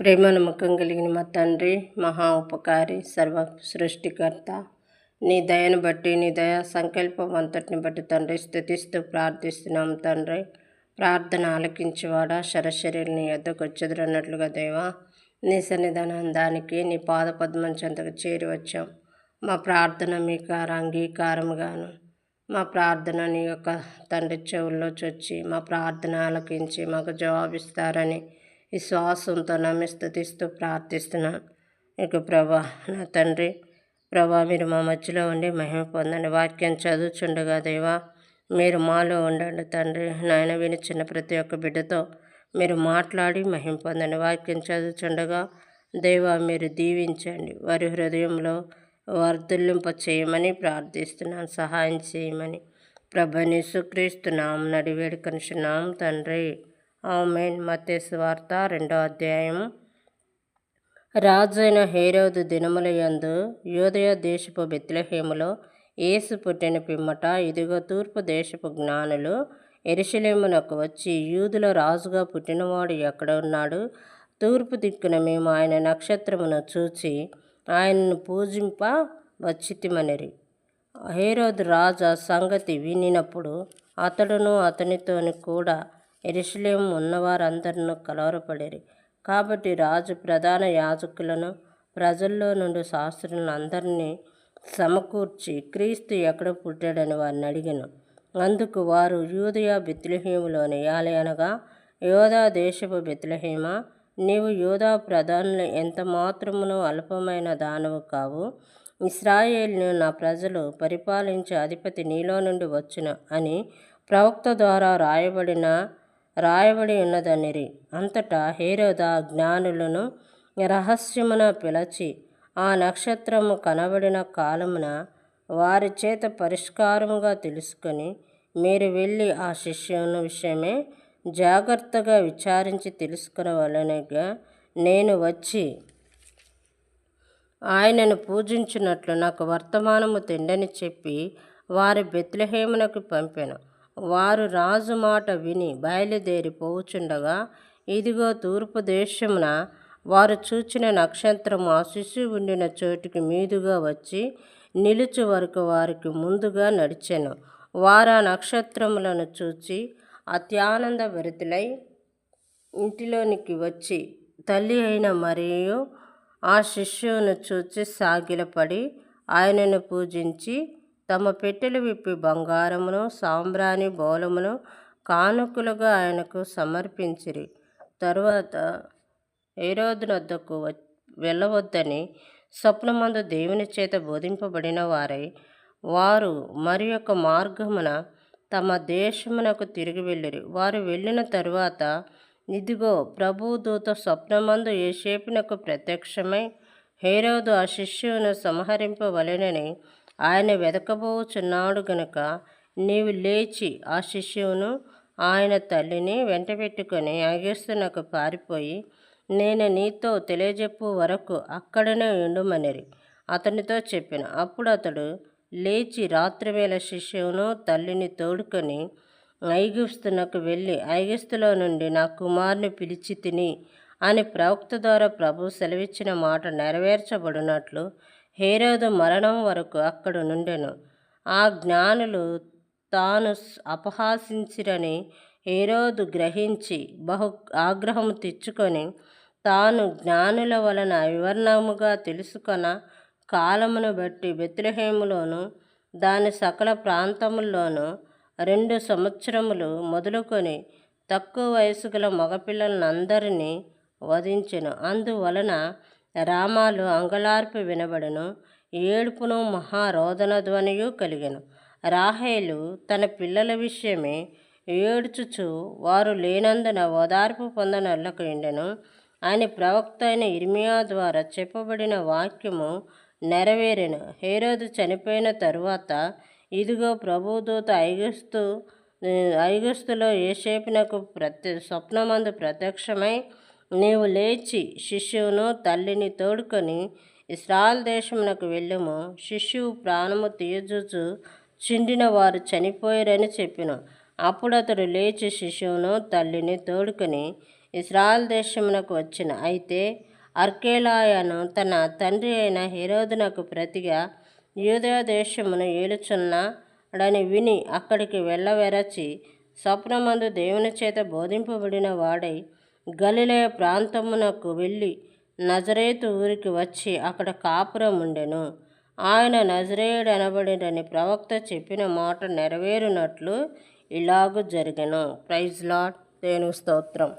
ప్రేమ నమ్మకం కలిగిన మా తండ్రి మహా ఉపకారి సర్వ సృష్టికర్త. నీ దయను బట్టి నీ దయ సంకల్పం అంతటిని బట్టి తండ్రి స్థుతిస్తూ ప్రార్థిస్తున్నాం తండ్రి. ప్రార్థన ఆలకించేవాడా శరశరీరం నీ యొద్దకు వచ్చెదురన్నట్లుగా దేవా నీ సన్నిధానందానికి నీ పాద పద్మం చెంతకు చేరి వచ్చాం. మా ప్రార్థన మీకు అంగీకారముగాను. మా ప్రార్థన నీ యొక్క తండ్రి చెవుల్లో చొచ్చి మా ప్రార్థన ఆలకించి మాకు జవాబిస్తారని విశ్వాసంతో నమ్మి స్థుతిస్తూ ప్రార్థిస్తున్నాను ఇక ప్రభా నా తండ్రి ప్రభా మీరు మా మధ్యలో ఉండి మహిమ పొందండి. వాక్యం చదువుచుండగా దేవా మీరు మాలో ఉండండి తండ్రి. నాయన వినిచిన ప్రతి ఒక్క బిడ్డతో మీరు మాట్లాడి మహిమ పొందండి. వాక్యం చదువుచుండగా దేవా మీరు దీవించండి. వారి హృదయంలో వర్ధుల్లింప చేయమని ప్రార్థిస్తున్నాను సహాయం చేయమని ప్రభని సుక్రీస్తున్నాం నడివేడుకనుచున్నాం తండ్రి. ఆమెన్. మతేసు రెండో అధ్యాయం. రాజైన హేరోదు దినముల యందు యోదయ దేశపు బెత్లహేములో యేసు పుట్టిన పిమ్మట ఇదిగో తూర్పు దేశపు జ్ఞానులు ఎరుశలేమునకు వచ్చి యూదుల రాజుగా పుట్టినవాడు ఎక్కడ ఉన్నాడు? తూర్పు దిక్కున మేము ఆయన నక్షత్రమును చూచి ఆయనను పూజింప వచ్చితిమనిరి. హేరోదు రాజా సంగతి వినినప్పుడు అతడును అతనితోని కూడా ఎరుసలేం ఉన్నవారందరూ కలవరపడిరి. కాబట్టి రాజు ప్రధాన యాజకులను ప్రజల్లో నుండి శాస్త్రులను అందరినీ సమకూర్చి క్రీస్తు ఎక్కడ పుట్టాడని వారిని అడిగిన. అందుకు వారు యూదయ బెత్లహేములోని యాలయనగా యోధా దేశపు బెత్లహేమ నీవు యోధా ప్రధానులు ఎంత మాత్రమును అల్పమైన దానవు కావు ఇస్రాయేల్ను నా ప్రజలు పరిపాలించే అధిపతి నీలో నుండి వచ్చును అని ప్రవక్త ద్వారా రాయబడిన రాయబడి ఉన్నదనిరి. అంతటా హేరోద జ్ఞానులను రహస్యమున పిలచి ఆ నక్షత్రము కనబడిన కాలమున వారి చేత పరిష్కారముగా తెలుసుకొని మీరు వెళ్ళి ఆ శిష్యుని విషయమే జాగ్రత్తగా విచారించి తెలుసుకునవలనగా నేను వచ్చి ఆయనను పూజించినట్లు నాకు వర్తమానము తిండని చెప్పి వారి బెత్లహేమునకు పంపాను. వారు రాజు మాట విని బయలుదేరి పోవుచుండగా ఇదిగో తూర్పు దేశమున వారు చూచిన నక్షత్రము ఆ శిశువు ఉండిన చోటుకి మీదుగా వచ్చి నిలుచు వరకు వారికి ముందుగా నడిచెను. వారు ఆ నక్షత్రములను చూచి అత్యానంద భరితులై ఇంటిలోనికి వచ్చి తల్లి అయిన మరియు ఆ శిష్యువును చూచి సాగిలపడి ఆయనను పూజించి తమ పెట్టెలు విప్పి బంగారమును సాంబ్రాణి బోలమును కానుకలుగా ఆయనకు సమర్పించిరి. తరువాత ఏరోదునొద్దకు వెళ్ళవద్దని స్వప్నమందు దేవుని చేత బోధింపబడిన వారై వారు మరి యొక్క మార్గమున తమ దేశమునకు తిరిగి వెళ్ళిరి. వారు వెళ్ళిన తరువాత ఇదిగో ప్రభుదూత స్వప్నమందు ఏషేపునకు ప్రత్యక్షమై హేరోదు ఆ శిష్యువును సంహరింపవలెనని ఆయన వెతకబోచున్నాడు గనుక నీవు లేచి ఆ శిష్యువును ఆయన తల్లిని వెంటబెట్టుకొని అగేస్తునకు పారిపోయి నేను నీతో తెలియజెప్పు వరకు అక్కడనే ఉండుమనిరి. అతనితో చెప్పిన. అప్పుడు అతడు లేచి రాత్రివేళ శిష్యువును తల్లిని తోడుకొని ఐగిస్తునకు వెళ్ళి ఐగిస్తులో నుండి నా కుమారుని పిలిచి తిని అని ప్రవక్త ద్వారా ప్రభు సెలవిచ్చిన మాట నెరవేర్చబడినట్లు హేరోదు మరణం వరకు అక్కడ నుండెను ఆ జ్ఞానులు తాను అపహాసించిరని హేరోదు గ్రహించి బహు ఆగ్రహము తెచ్చుకొని తాను జ్ఞానుల వలన వివరణముగా తెలుసుకొన కాలమును బట్టి బెత్లహేములోను దాని సకల ప్రాంతముల్లోనూ రెండు సంవత్సరములు మొదలుకొని తక్కువ వయసు గల మగపిల్లలందరినీ వధించెను. అందువలన రామాలు అంగలార్పు వినబడను ఏడుపును మహారోదన ధ్వనియు కలిగెను. రాహేలు తన పిల్లల విషయమే ఏడ్చుచు వారు లేనందున ఓదార్పు పొందనల్లకు ఎండెను అని ప్రవక్త అయిన ఇర్మియా ద్వారా చెప్పబడిన వాక్యము నెరవేరెను. హేరోదు చనిపోయిన తరువాత ఇదిగో ప్రభుదూత ఐగుస్తు ఐగుస్తులో ఏషేపునకు ప్రత్య స్వప్నమందు ప్రత్యక్షమై నీవు లేచి శిష్యువును తల్లిని తోడుకొని ఇస్రాయల్ దేశమునకు వెళ్ళము. శిష్యువు ప్రాణము తీయజూచు చిండిన వారు చనిపోయారని చెప్పిన. అప్పుడు అతడు లేచి శిశువును తల్లిని తోడుకొని ఇస్రాయల్ దేశమునకు వచ్చిన. అయితే అర్కేలాయను తన తండ్రి అయిన హెరోదునకు ప్రతిగా యూదయ దేశమును ఏలుచున్నాడని విని అక్కడికి వెళ్ళవెరచి స్వప్నమందు దేవుని చేత బోధింపబడిన వాడై గలిలే ప్రాంతమునకు వెళ్ళి నజరేతు ఊరికి వచ్చి అక్కడ కాపురం ఉండెను. ఆయన నజరేయుడు అనబడినని ప్రవక్త చెప్పిన మాట నెరవేరునట్లు ఇలాగ జరిగెను. ప్రైజ్ లాడ్ దేవుని స్తోత్రం.